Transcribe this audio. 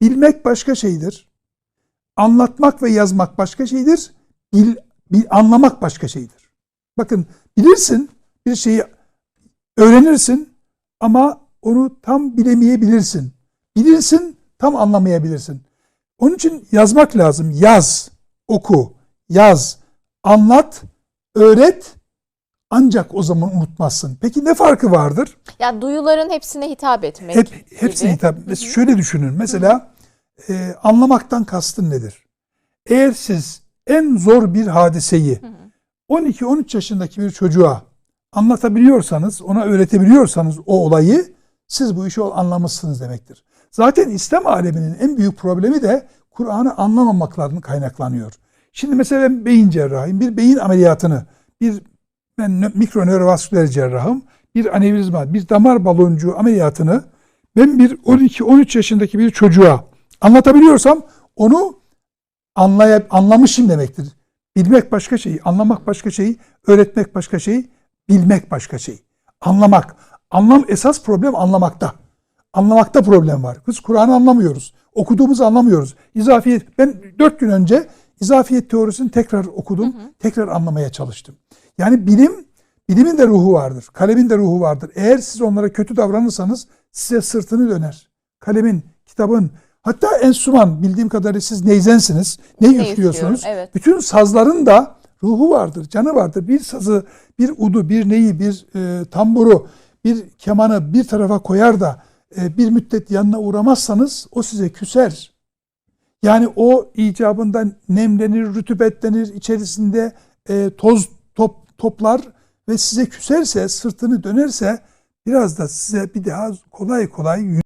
Bilmek başka şeydir. Anlatmak ve yazmak başka şeydir. Bil, bil- anlamak başka şeydir. Bakın bilirsin bir şeyi öğrenirsin ama onu tam bilemeyebilirsin. Bilirsin tam anlamayabilirsin. Onun için yazmak lazım. Yaz, oku, yaz, anlat, öğret ancak o zaman unutmazsın. Peki ne farkı vardır? Yani duyuların hepsine hitap etmek. Hep hepsine gibi. hitap. Mesela şöyle düşünün. Mesela e, anlamaktan kastın nedir? Eğer siz en zor bir hadiseyi 12-13 yaşındaki bir çocuğa anlatabiliyorsanız, ona öğretebiliyorsanız o olayı siz bu işi anlamışsınız demektir. Zaten İslam aleminin en büyük problemi de Kur'an'ı anlamamaklarının kaynaklanıyor. Şimdi mesela ben beyin cerrahıyım. Bir beyin ameliyatını, bir ben nö- mikronörovasküler cerrahım. Bir anevrizma, bir damar baloncuğu ameliyatını ben bir 12-13 yaşındaki bir çocuğa anlatabiliyorsam onu anlayıp anlamışım demektir. Bilmek başka şey, anlamak başka şey, öğretmek başka şey, bilmek başka şey. Anlamak. Anlam esas problem anlamakta. Anlamakta problem var. Biz Kur'an'ı anlamıyoruz. Okuduğumuzu anlamıyoruz. İzafiyet ben dört gün önce izafiyet teorisini tekrar okudum. Tekrar anlamaya çalıştım. Yani bilim bilimin de ruhu vardır. Kalemin de ruhu vardır. Eğer siz onlara kötü davranırsanız size sırtını döner. Kalemin, kitabın, hatta enstrüman bildiğim kadarıyla siz neyzensiniz. Ne Ne üflüyorsunuz? evet. Bütün sazların da ruhu vardır, canı vardır. Bir sazı, bir udu, bir neyi, bir e, tamburu, bir kemanı bir tarafa koyar da e, bir müddet yanına uğramazsanız o size küser. Yani o icabından nemlenir, rütubetlenir, içerisinde e, toz top, toplar ve size küserse, sırtını dönerse biraz da size bir daha kolay kolay